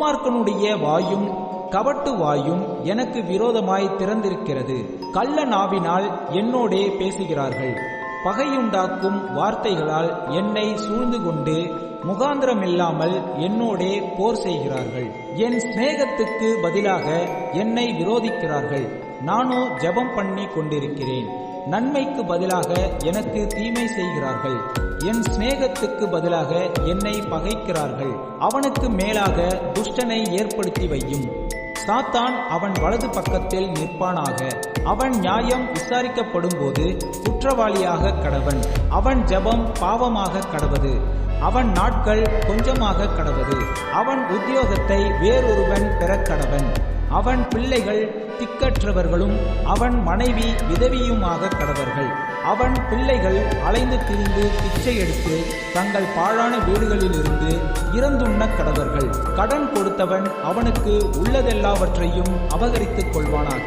துன்மார்க்கனுடைய வாயும் கவட்டு வாயும் எனக்கு விரோதமாய் திறந்திருக்கிறது. கள்ள நாவினால் என்னோடே பேசுகிறார்கள். பகையுண்டாக்கும் வார்த்தைகளால் என்னை சூழ்ந்து கொண்டு முகாந்திரமில்லாமல் என்னோடே போர் செய்கிறார்கள். என் சிநேகத்துக்கு பதிலாக என்னை விரோதிக்கிறார்கள். நானோ ஜெபம் பண்ணி கொண்டிருக்கிறேன். நன்மைக்கு பதிலாக எனக்கு தீமை செய்கிறார்கள். என் சிநேகத்துக்கு பதிலாக என்னை பகைக்கிறார்கள். அவனுக்கு மேலாக துஷ்டனை ஏற்படுத்தி வையும். சாத்தான் அவன் வலது பக்கத்தில் நிற்பானாக. அவன் நியாயம் விசாரிக்கப்படும்போது குற்றவாளியாக கடவன். அவன் ஜெபம் பாவமாக கடவது. அவன் நாட்கள் கொஞ்சமாக கடவது. அவன் உத்தியோகத்தை வேறொருவன் பெறக்கடவன் அவன் பிள்ளைகள் திக்கற்றவர்களும் அவன் மனைவி விதவியுமாக கடவர்கள். அவன் பிள்ளைகள் அலைந்து திரிந்து பிச்சை எடுத்து தங்கள் பாழான வீடுகளிலிருந்து இறந்துண்ண கடவர்கள். கடன் கொடுத்தவன் அவனுக்கு உள்ளதெல்லாவற்றையும் அபகரித்துக் கொள்வானாக.